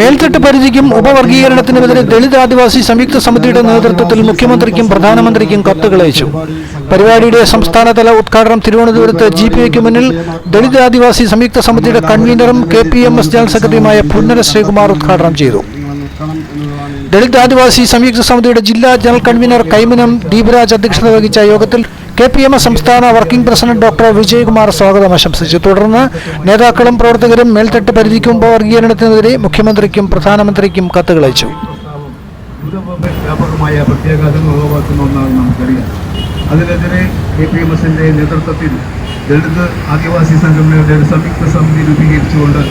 മേൽത്തട്ട് പരിധിക്കും ഉപവർഗീകരണത്തിനുമെതിരെ ദളിത് ആദിവാസി സംയുക്ത സമിതിയുടെ നേതൃത്വത്തിൽ മുഖ്യമന്ത്രിക്കും പ്രധാനമന്ത്രിക്കും കത്തുകൾ അയച്ചു. പരിപാടിയുടെ സംസ്ഥാനതല ഉദ്ഘാടനം തിരുവനന്തപുരത്ത് ജി പി ഐക്ക് മുന്നിൽ ദളിത് ആദിവാസി സംയുക്ത സമിതിയുടെ കൺവീനറും K P M S general സെക്രട്ടറിയുമായ പുന്നര ശ്രീകുമാർ ഉദ്ഘാടനം ചെയ്തു. ദളിത് ആദിവാസി സംയുക്ത സമിതിയുടെ ജില്ലാ ജനറൽ കൺവീനർ കൈമനം ദീപരാജ് അധ്യക്ഷത വഹിച്ച യോഗത്തിൽ കെ പി എം എസ് സംസ്ഥാന വർക്കിംഗ് പ്രസിഡന്റ് ഡോക്ടർ വിജയകുമാർ സ്വാഗതം ആശംസിച്ചു. തുടർന്ന് നേതാക്കളും പ്രവർത്തകരും മേൽത്തട്ട് പരിധിക്കും വർഗീകരണത്തിനെതിരെ മുഖ്യമന്ത്രിക്കും പ്രധാനമന്ത്രിക്കും കത്തുകൾ അയച്ചു. വ്യാപകമായ പ്രത്യാഘാതങ്ങൾ ഉളവാക്കുന്ന ഒന്നാണ് നമുക്കറിയാം. അതിനെതിരെ കെ പി എം എസിന്റെ നേതൃത്വത്തിൽ ദളിത് ആദിവാസി സംഘടനകളുടെ ഒരു സംയുക്ത സമിതി രൂപീകരിച്ചുകൊണ്ട്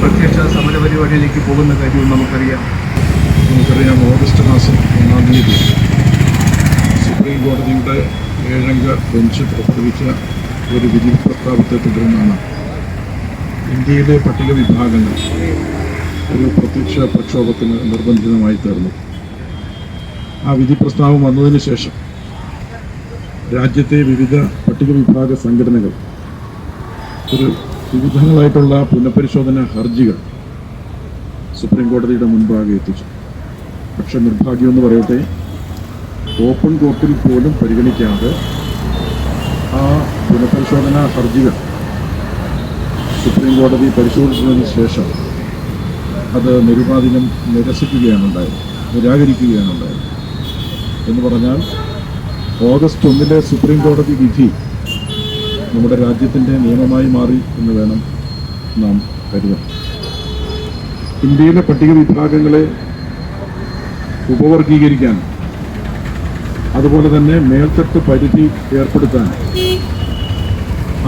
പ്രത്യക്ഷ സമര പരിപാടിയിലേക്ക് പോകുന്ന കാര്യവും നമുക്കറിയാം. നമുക്കറിയാം ഓഗസ്റ്റ് മാസം ഒന്നാം തീയതി സുപ്രീം കോടതിയുടെ ഏഴംഗ ബെഞ്ച് പുറപ്പെടുവിച്ച ഒരു വിധി പ്രസ്താവത്തെ തുടർന്നാണ് ഇന്ത്യയിലെ പട്ടിക വിഭാഗങ്ങൾ ഒരു പ്രത്യക്ഷ പ്രക്ഷോഭത്തിന് നിർബന്ധിതമായി തീർന്നു. ആ വിധി പ്രസ്താവം വന്നതിന് ശേഷം രാജ്യത്തെ വിവിധ പട്ടിക വിഭാഗ സംഘടനകൾ ഒരു വിവിധങ്ങളായിട്ടുള്ള പുനഃപരിശോധന ഹർജികൾ സുപ്രീം കോടതിയുടെ മുൻപാകെ എത്തിച്ചു. പക്ഷെ നിർഭാഗ്യമെന്ന് പറയട്ടെ ഓപ്പൺ കോർട്ടിൽ പോലും പരിഗണിക്കാതെ ആ പുനഃപരിശോധനാ ഹർജികൾ സുപ്രീം കോടതി പരിശോധിച്ചതിന് ശേഷം അത് നിരുപാധീനം നിരസിക്കുകയാണ് ഉണ്ടായത് നിരാകരിക്കുകയാണ് ഉണ്ടായത് എന്ന് പറഞ്ഞാൽ ഓഗസ്റ്റ് ഒന്നിലെ സുപ്രീം കോടതി വിധി നമ്മുടെ രാജ്യത്തിന്റെ നിയമമായി മാറി എന്ന് വേണം നാം കരുതാം ഇന്ത്യയിലെ പട്ടിക വിഭാഗങ്ങളെ ഉപവർഗീകരിക്കാൻ അതുപോലെ തന്നെ മേൽത്തട്ട് പരിധി ഏർപ്പെടുത്താൻ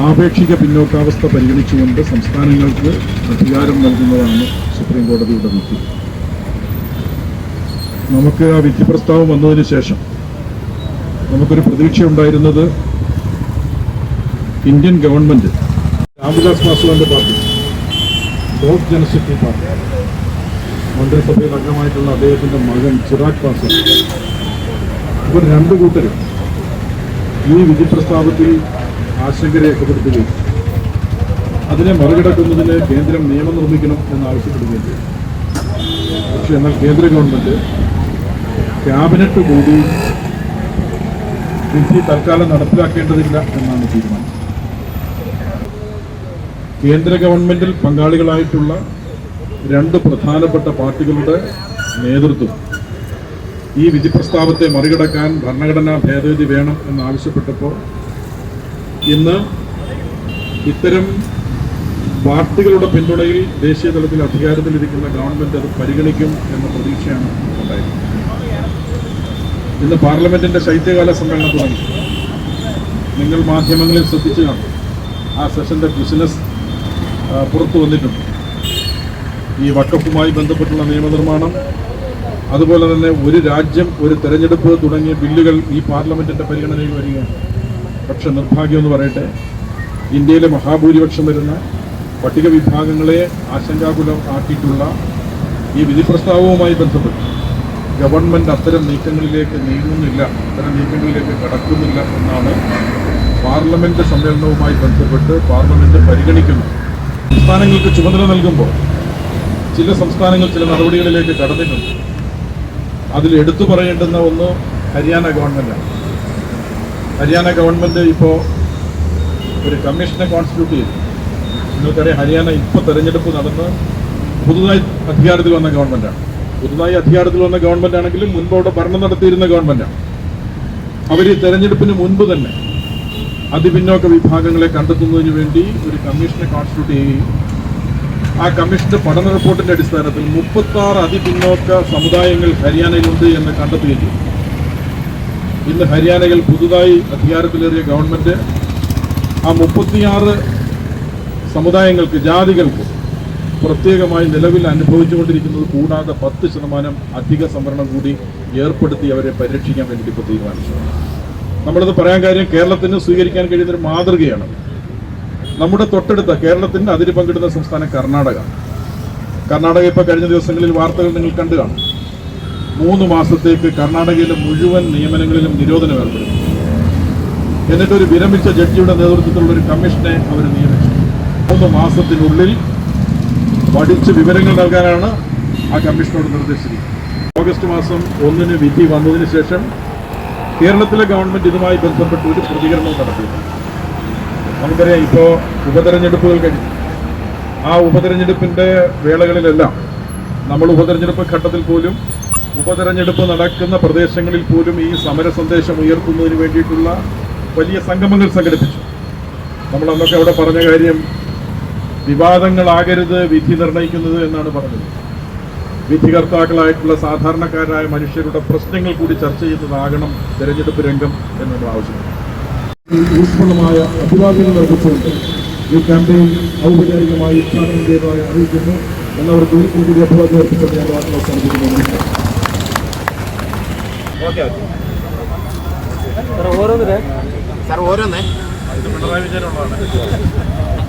ആപേക്ഷിക പിന്നോക്കാവസ്ഥ പരിഗണിച്ചുകൊണ്ട് സംസ്ഥാനങ്ങൾക്ക് അധികാരം നൽകുന്നതാണ് സുപ്രീം കോടതിയുടെ വിധി. നമുക്ക് ആ വിധി പ്രസ്താവം വന്നതിന് ശേഷം നമുക്കൊരു പ്രതീക്ഷയുണ്ടായിരുന്നത് ഇന്ത്യൻ ഗവൺമെന്റ് രാംവിലാസ് പാസ്വാന്റെ പാർട്ടി ലോക് ജനശക്തി പാർട്ടി മന്ത്രിസഭയിൽ അംഗമായിട്ടുള്ള അദ്ദേഹത്തിന്റെ മകൻ ചിറാഗ് പാസ്വാൻ. ഇവർ രണ്ടു കൂട്ടരും ഈ വിധി പ്രസ്താവത്തിൽ ആശങ്ക രേഖപ്പെടുത്തുകയും അതിനെ മറികടക്കുന്നതിന് കേന്ദ്രം നിയമം നിർമ്മിക്കണം എന്നാവശ്യപ്പെടുകയും ചെയ്തു. പക്ഷേ എന്നാൽ കേന്ദ്ര ഗവൺമെന്റ് ക്യാബിനറ്റ് കൂടി വിധി തൽക്കാലം നടപ്പിലാക്കേണ്ടതില്ല എന്നാണ് തീരുമാനം. കേന്ദ്ര ഗവൺമെന്റിൽ പങ്കാളികളായിട്ടുള്ള രണ്ട് പ്രധാനപ്പെട്ട പാർട്ടികളുടെ നേതൃത്വം. ഈ വിധി പ്രസ്താവത്തെ മറികടക്കാൻ ഭരണഘടനാ ഭേദഗതി വേണം എന്നാവശ്യപ്പെട്ടപ്പോൾ ഇന്ന് ഇത്തരം പാർട്ടികളുടെ പിന്തുണയിൽ ദേശീയ തലത്തിൽ അധികാരത്തിലിരിക്കുന്ന ഗവൺമെന്റ് അത് പരിഗണിക്കും എന്ന പ്രതീക്ഷയാണ് ഉണ്ടായത്. ഇന്ന് പാർലമെന്റിന്റെ ശൈത്യകാല സമ്മേളനം തുടങ്ങി. നിങ്ങൾ മാധ്യമങ്ങളിൽ ശ്രദ്ധിച്ചു കാണും. ആ സെഷന്റെ ബിസിനസ് പുറത്തു വന്നിട്ടുണ്ട്. ഈ വക്കഫുമായി ബന്ധപ്പെട്ടുള്ള നിയമനിർമ്മാണം അതുപോലെ തന്നെ ഒരു രാജ്യം ഒരു തെരഞ്ഞെടുപ്പ് തുടങ്ങിയ ബില്ലുകൾ ഈ പാർലമെന്റിന്റെ പരിഗണനയിൽ വരികയാണ്. പക്ഷെ നിർഭാഗ്യം എന്ന് പറയട്ടെ ഇന്ത്യയിലെ മഹാഭൂരിപക്ഷം വരുന്ന പട്ടിക വിഭാഗങ്ങളെ ആശങ്കാകുലം ആക്കിയിട്ടുള്ള ഈ വിധി പ്രസ്താവവുമായി ബന്ധപ്പെട്ട് ഗവൺമെന്റ് അത്തരം നീക്കങ്ങളിലേക്ക് നീങ്ങുന്നില്ല അത്തരം നീക്കങ്ങളിലേക്ക് കടക്കുന്നില്ല എന്നാണ് പാർലമെന്റ് സമ്മേളനവുമായി ബന്ധപ്പെട്ട് പാർലമെന്റ് പരിഗണിക്കുന്നത്. സംസ്ഥാനങ്ങൾക്ക് ചുമതല നൽകുമ്പോൾ ചില സംസ്ഥാനങ്ങൾ ചില നടപടികളിലേക്ക് കടന്നിട്ടുണ്ട്. അതിൽ എടുത്തു പറയേണ്ടുന്ന ഒന്ന് ഹരിയാന ഗവൺമെന്റാണ് ഹരിയാന ഗവൺമെന്റ് ഇപ്പോൾ ഒരു കമ്മീഷനെ കോൺസ്റ്റിറ്റ്യൂട്ട് ചെയ്തു. നിങ്ങൾക്കറിയാം ഹരിയാന ഇപ്പോൾ തെരഞ്ഞെടുപ്പ് നടന്ന് പുതുതായി അധികാരത്തിൽ വന്ന ഗവൺമെന്റാണ് പുതുതായി അധികാരത്തിൽ വന്ന ഗവൺമെന്റ് ആണെങ്കിലും മുൻപ് അവിടെ ഭരണം നടത്തിയിരുന്ന ഗവൺമെന്റാണ് അവർ തെരഞ്ഞെടുപ്പിന് മുൻപ് തന്നെ അതിപിന്നോക്ക വിഭാഗങ്ങളെ കണ്ടെത്തുന്നതിന് വേണ്ടി ഒരു കമ്മീഷനെ കോൺസ്റ്റിറ്റ്യൂട്ട് ചെയ്യുകയും ആ കമ്മീഷന്റെ പഠന റിപ്പോർട്ടിന്റെ അടിസ്ഥാനത്തിൽ മുപ്പത്തി ആറ് അതിപിന്നോക്ക സമുദായങ്ങൾ ഹരിയാനയിലുണ്ട് എന്ന് കണ്ടെത്തുകയും ചെയ്തു. ഇന്ന് ഹരിയാനയിൽ പുതുതായി അധികാരത്തിലേറിയ ഗവൺമെന്റ് ആ മുപ്പത്തിയാറ് സമുദായങ്ങൾക്ക് ജാതികൾക്ക് പ്രത്യേകമായി നിലവിൽ അനുഭവിച്ചുകൊണ്ടിരിക്കുന്നത് കൂടാതെ പത്ത് ശതമാനം അധിക സംവരണം കൂടി ഏർപ്പെടുത്തി അവരെ പരിരക്ഷിക്കാൻ വേണ്ടി ഇപ്പോൾ തീരുമാനിച്ചു. നമ്മളിത് പറയാൻ കാര്യം കേരളത്തിന് സ്വീകരിക്കാൻ കഴിയുന്ന ഒരു മാതൃകയാണ്. നമ്മുടെ തൊട്ടടുത്ത കേരളത്തിന് അതിര് പങ്കിടുന്ന സംസ്ഥാനം കർണാടക. കർണാടക ഇപ്പോൾ കഴിഞ്ഞ ദിവസങ്ങളിൽ വാർത്തകൾ നിങ്ങൾ കണ്ടു കാണും. മൂന്ന് മാസത്തേക്ക് കർണാടകയിലെ മുഴുവൻ നിയമനങ്ങളിലും നിരോധനം ഏർപ്പെടുത്തി. എന്നിട്ട് ഒരു വിരമിച്ച ജഡ്ജിയുടെ നേതൃത്വത്തിലുള്ള ഒരു കമ്മീഷനെ അവർ നിയമിച്ചു. മൂന്ന് മാസത്തിനുള്ളിൽ പഠിച്ച് വിവരങ്ങൾ നൽകാനാണ് ആ കമ്മീഷനോട് നിർദ്ദേശിച്ചിരിക്കുന്നത്. ഓഗസ്റ്റ് മാസം ഒന്നിന് വിധി വന്നതിന് ശേഷം കേരളത്തിലെ ഗവൺമെന്റ് ഇതുമായി ബന്ധപ്പെട്ട് ഒരു പ്രതികരണവും നടത്തിയിട്ടുണ്ട് നമുക്കറിയാം ഇപ്പോൾ ഉപതെരഞ്ഞെടുപ്പുകൾ കഴിഞ്ഞു. ആ ഉപതെരഞ്ഞെടുപ്പിന്റെ വേളകളിലെല്ലാം നമ്മൾ ഉപതെരഞ്ഞെടുപ്പ് ഘട്ടത്തിൽ പോലും ഉപതെരഞ്ഞെടുപ്പ് നടക്കുന്ന പ്രദേശങ്ങളിൽ പോലും ഈ സമര സന്ദേശം ഉയർത്തുന്നതിന് വേണ്ടിയിട്ടുള്ള വലിയ സംഗമങ്ങൾ സംഘടിപ്പിച്ചു. നമ്മൾ അന്നൊക്കെ അവിടെ പറഞ്ഞ കാര്യം വിവാദങ്ങളാകരുത് വിധി നിർണയിക്കുന്നത് എന്നാണ് പറഞ്ഞത്. വിധികർത്താക്കളായിട്ടുള്ള സാധാരണക്കാരായ മനുഷ്യരുടെ പ്രശ്നങ്ങൾ കൂടി ചർച്ച ചെയ്യുന്നതാകണം തെരഞ്ഞെടുപ്പ് രംഗം എന്ന് നമ്മൾ ആവശ്യപ്പെട്ടു ഊഷ്മളമായ അഭിവാദ്യങ്ങൾ നിർമ്മിച്ചുകൊണ്ട് ഈ ക്യാമ്പയിൻ ഔപചാരികമായി ഉദ്ഘാടനം ചെയ്തതായി അറിയിക്കുന്നു. എല്ലാവർക്കും ഒരിക്കൽ കൂടി അഭിവാദ്യം അർപ്പിച്ചത് ഞാൻ വാർത്ത അവസാനിപ്പിക്കുന്നു സാർ ഓരോന്നേ. പിണറായി വിജയനുള്ളതാണ്.